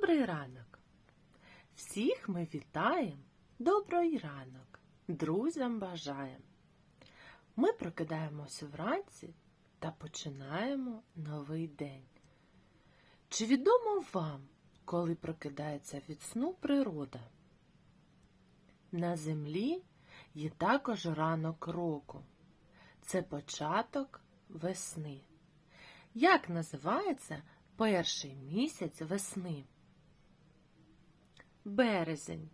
Добрий ранок! Всіх ми вітаємо, добрий ранок, друзям бажаємо. Ми прокидаємося вранці та починаємо новий день. Чи відомо вам, коли прокидається від сну природа? На землі є також ранок року. Це початок весни. Як називається перший місяць весни? Березень.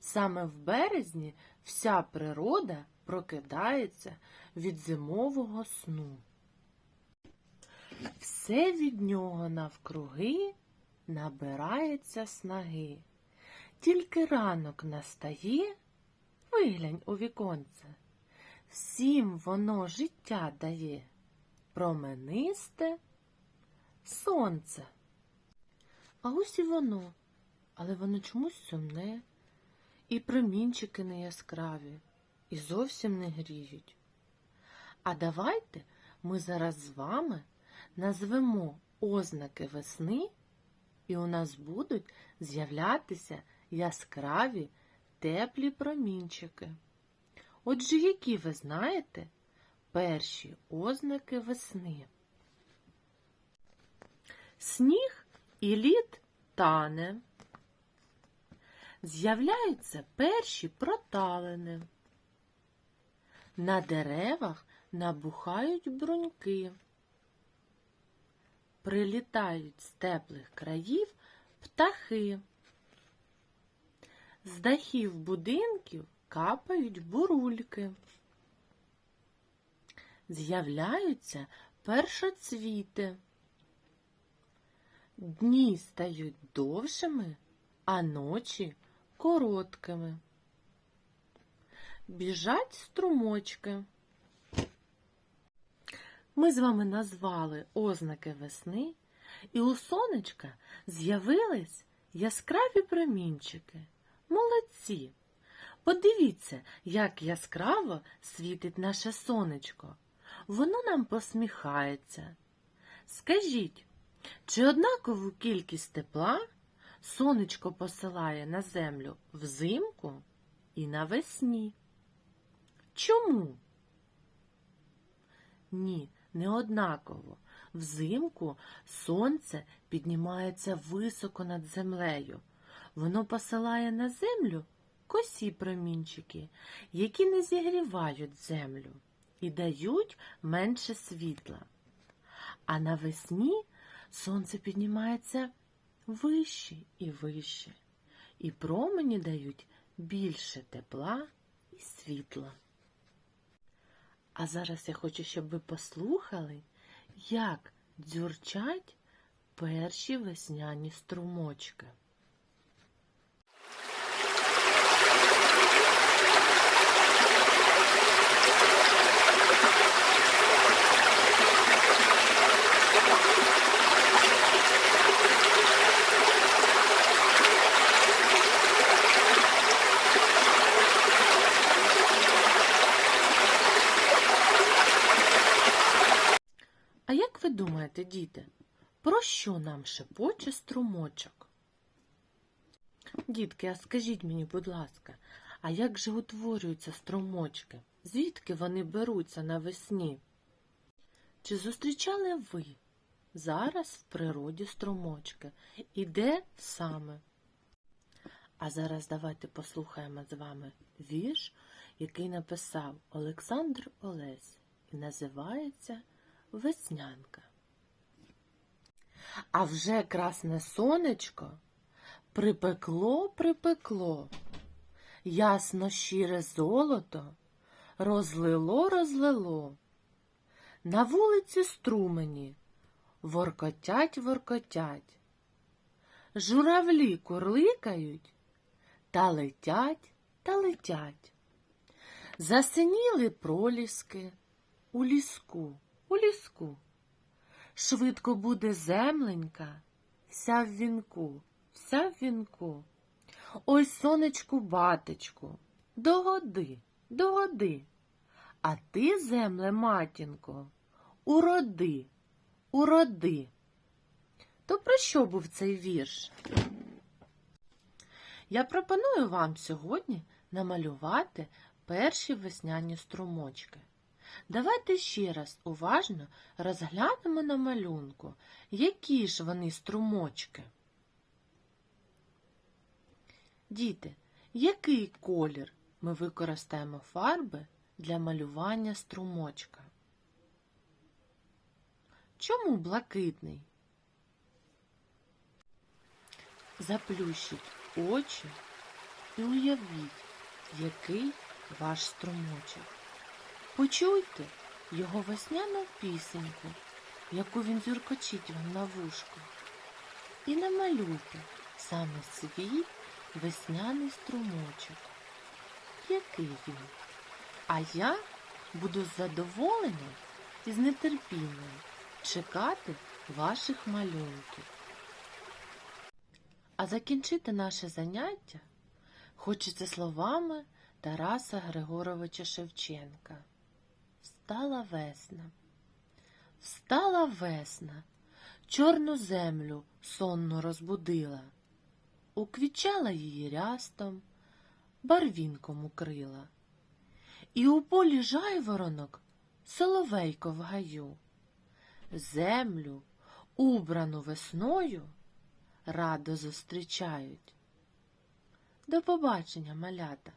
Саме в березні вся природа прокидається від зимового сну. Все від нього навкруги набирається снаги. Тільки ранок настає, виглянь у віконце. Всім воно життя дає, променисте сонце. А ось і воно, але воно чомусь сумне, і промінчики не яскраві, і зовсім не гріють. А давайте ми зараз з вами назвемо ознаки весни, і у нас будуть з'являтися яскраві теплі промінчики. Отже, які ви знаєте перші ознаки весни? Сніг і лід тане. З'являються перші проталини. На деревах набухають бруньки. Прилітають з теплих країв птахи. З дахів будинків капають бурульки. З'являються першоцвіти. Дні стають довшими, а ночі короткими. Біжать струмочки. Ми з вами назвали ознаки весни, і у сонечка з'явились яскраві промінчики. Молодці! Подивіться, як яскраво світить наше сонечко. Воно нам посміхається. Скажіть, чи однакову кількість тепла сонечко посилає на землю взимку і навесні? Чому? Ні, не однаково. Взимку сонце піднімається високо над землею. Воно посилає на землю косі промінчики, які не зігрівають землю і дають менше світла. А навесні сонце піднімається вище і вище, і промені дають більше тепла і світла. А зараз я хочу, щоб ви послухали, як дзюрчать перші весняні струмочки. А як ви думаєте, діти, про що нам шепоче струмочок? Дітки, а скажіть мені, будь ласка, а як же утворюються струмочки? Звідки вони беруться навесні? Чи зустрічали ви зараз в природі струмочки? І де саме? А зараз давайте послухаємо з вами вірш, який написав Олександр Олесь і називається Веснянка. А вже красне сонечко припекло, припекло, ясно щире золото розлило, розлило. На вулиці струмені воркотять, воркотять. Журавлі курликають та летять, та летять. Засиніли проліски у ліску, у ліску. Швидко буде земленька, вся в вінку, вся в вінку. Ой, сонечку, батечку, догоди, догоди. А ти, земле, матінко, уроди, уроди. То про що був цей вірш? Я пропоную вам сьогодні намалювати перші весняні струмочки. Давайте ще раз уважно розглянемо на малюнку, які ж вони струмочки. Діти, який колір ми використаємо фарби для малювання струмочка? Чому блакитний? Заплющіть очі і уявіть, який ваш струмочок. Почуйте його весняну пісеньку, яку він зюркочить вам на вушку. І намалюйте саме свій весняний струмочок. Який він? А я буду з задоволенням і з нетерпінням чекати ваших малюнків. А закінчити наше заняття хочеться словами Тараса Григоровича Шевченка. Встала весна, встала весна, чорну землю сонно розбудила, уквічала її рястом, барвінком укрила. І у полі жайворонок соловейко в гаю, землю, убрану весною, радо зустрічають. До побачення, малята!